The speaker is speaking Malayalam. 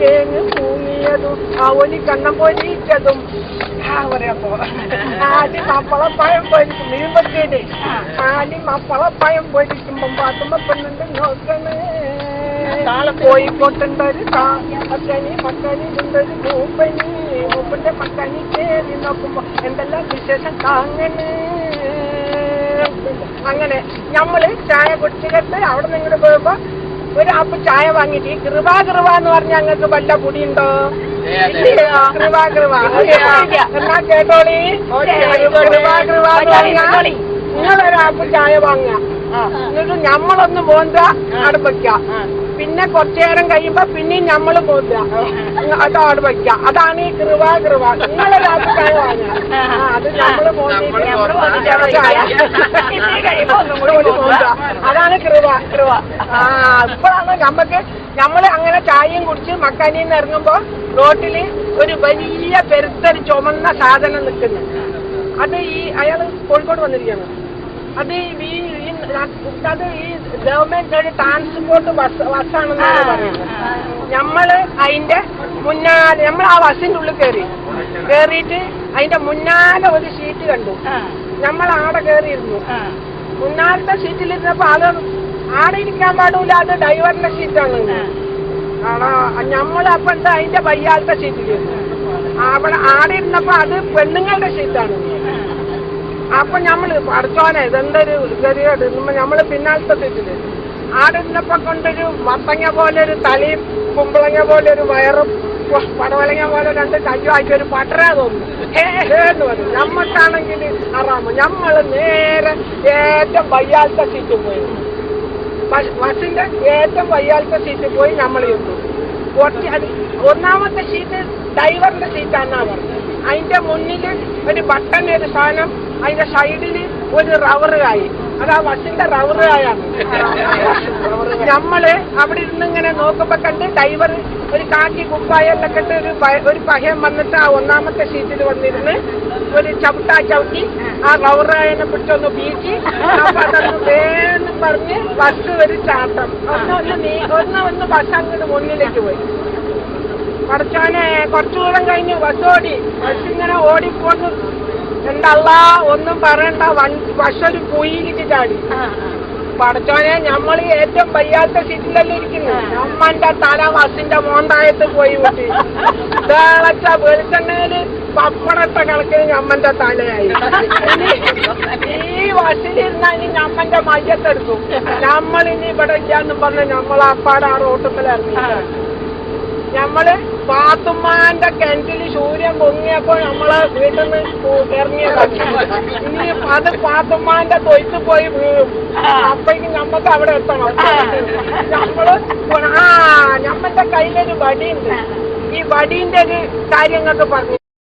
തേങ്ങ് തൂങ്ങിയതും അവന് കണ്ണം പൊരിച്ചതും പറയാപ്പോ ആദ്യം മപ്പളപ്പഴം പൊരിക്കും. മീൻ പറ്റിയത് ആദ്യം മപ്പളപ്പഴം പൊരിക്കുമ്പം പാത്തുമ്പോ പെണ്ണുണ്ട് നോക്കണേ. കോഴിക്കോട്ടുണ്ടൊരു മക്കനി മക്കനി ഉണ്ടൊരു മൂപ്പനി. മൂപ്പന്റെ മക്കനി കേറി നോക്കുമ്പോ എന്തെല്ലാം വിശേഷം? കാങ്ങനെ അങ്ങനെ. ഞമ്മൾ ചായ കുടിച്ചിട്ട് അവിടെ നിങ്ങൾ പോയപ്പോ ഒരു ആപ്പ് ചായ വാങ്ങിയിട്ട് ഈ കൃപ കൃപ എന്ന് പറഞ്ഞ ഞങ്ങൾക്ക് വല്ല ഇല്ലയോ? കൃപ കൃപ. എന്നാ കേട്ടോളി? കൃപ കൃപ എന്ന് പറഞ്ഞാ നിങ്ങളൊരു ആപ്പ് ചായ വാങ്ങുക. എന്നിട്ട് ഞമ്മളൊന്ന് പോന്ത അവിടെ വെക്ക പിന്നെ കുറച്ചു നേരം കഴിയുമ്പോ പിന്നെയും ഞമ്മൾ പോന്ത അത് അവിടെ വെക്ക അതാണ് ഈ കൃപ കൃപ. നിങ്ങളൊരു ആപ്പ് ചായ വാങ്ങുക ആ, അത് ഞമ്മൾ പോന്നിട്ട് ഞമ്മൾ പോന്നിട്ട് ചായ അതാണ് കൃപ. കൃപ. ആ ഇപ്പോഴാണ് നമ്മക്ക് നമ്മൾ അങ്ങനെ ചായയും കുടിച്ച് മക്കാനിന്ന് ഇറങ്ങുമ്പോ റോട്ടിൽ ഒരു വലിയ പെരുത്തൊരു ചുമന്ന സാധനം നിൽക്കുന്നു. അത് ഈ അയാൾ കോഴിക്കോട് വന്നിരിക്കുകയാണ്. അത് ഈ ഈ അത് ഈ ഗവൺമെന്റ് ഒരു ട്രാൻസ്പോർട്ട് ബസ് ബസ്സാണെന്നാണ് പറയുന്നത്. നമ്മൾ അതിന്റെ മുന്നാലെ നമ്മൾ ആ ബസ്സിന്റെ ഉള്ളിൽ കയറി. കയറിയിട്ട് അതിന്റെ മുന്നാലെ ഒരു സീറ്റ് കണ്ടു. നമ്മൾ ആടെ കയറിയിരുന്നു മുന്നാലത്തെ സീറ്റിലിരുന്നപ്പോ അത് ആടെ ഇരിക്കാൻ പാടില്ല അത് ഡ്രൈവറിന്റെ സീറ്റാണ് ആണോ? നമ്മൾ അപ്പൊ എന്താ അതിന്റെ വയ്യാലത്തെ സീറ്റിലിരുന്നു അവിടെ ആടെ ഇരുന്നപ്പോ അത് പെണ്ണുങ്ങളുടെ സീറ്റാണ് അപ്പൊ ഞമ്മൾ പഠിച്ചോനെ ഇതെന്തൊരു ഗതികേട് ഞമ്മൾ പിന്നാലത്തെ സീറ്റിൽ ആടെ ഇരുന്നപ്പോ കൊണ്ടൊരു മത്തങ്ങ പോലെ ഒരു തലയും കുമ്പളങ്ങ പോലെ ഒരു വയറും പടവലങ്ങ പോലെ രണ്ട് കയ്യും ആക്കി ഒരു പട്ടരാ നമ്മക്കാണെങ്കിൽ അറാമ ഞമ്മൾ നേരെ ഏറ്റവും വയ്യാത്ത സീറ്റ് പോയി. ബസിന്റെ ഏറ്റവും വയ്യാത്ത സീറ്റിൽ പോയി നമ്മൾ അത് ഒന്നാമത്തെ സീറ്റ് ഡ്രൈവറിന്റെ സീറ്റാന്നാ പറഞ്ഞത്. അതിന്റെ മുന്നിൽ ഒരു ബട്ടൺ ഒരു സാധനം അതിന്റെ സൈഡിൽ ഒരു റവറായി അത് ആ ബസ്സിന്റെ റവറുകായാണ് നമ്മൾ അവിടെ ഇരുന്ന് ഇങ്ങനെ നോക്കുമ്പോ കണ്ട് ഡ്രൈവർ ഒരു കാക്കി കുപ്പായെല്ലാം കണ്ട് ഒരു ഒരു പഹയം വന്നിട്ട് ആ ഒന്നാമത്തെ സീറ്റിൽ വന്നിരുന്ന് ഒരു ചവിട്ടാ ചവിട്ടി ആ റൗറായനെ പിടിച്ചൊന്ന് ബീച്ചി അപ്പൊ വേന്ന് പറഞ്ഞ് ബസ് ഒരു ചാട്ടം. ഒന്ന് ഒന്ന് നീ ഒന്ന് ഒന്ന് ബസ് അങ്ങോട്ട് മുന്നിലേക്ക് പോയി. പഠിച്ചോനെ കുറച്ചു ദൂരം കഴിഞ്ഞ് ബസ് ഓടി. ബസ് ഇങ്ങനെ ഓടിപ്പോന്നു. എന്തല്ല ഒന്നും പറയണ്ട വൺ ബസ് ഒരു കുയിലിട്ട് ചാടി. പഠിച്ചോനെ നമ്മൾ ഏറ്റവും വയ്യാത്ത സീറ്റിലല്ലേ ഇരിക്കുന്നു? നമ്മന്റെ തല ബസിന്റെ മോണ്ടായത്ത് പോയി വിട്ടി തിളച്ച വെളിച്ചെണ്ണയിൽ പപ്പടത്തെ കണക്കിന് ഞമ്മന്റെ തലയായി. ഇനി ഈ ബസ്സിലിരുന്ന ഇനി ഞമ്മന്റെ മയ്യത്തെടുക്കും. നമ്മളിനി ഇവിടെ ഇല്ലാന്ന് പറഞ്ഞ് നമ്മളപ്പാട് ആ റോട്ടുമ്മലിറങ്ങി. ഞമ്മൾ പാത്തുമ്മാന്റെ കിണറ്റിൽ സൂര്യൻ പൊങ്ങിയപ്പോ നമ്മൾ വീട്ടിൽ നിന്ന് ഇറങ്ങിയതാണ് ഇനി അത് പാത്തുമ്മാന്റെ തൊയ്ത്ത് പോയി വീഴും. അപ്പോഴേക്കും നമ്മക്ക് അവിടെ എത്തണം. നമ്മൾ ആ നമ്മളുടെ കയ്യിലൊരു വടിയുണ്ട്. ഈ വടീന്റെ ഒരു കാര്യങ്ങൾക്ക് പറഞ്ഞു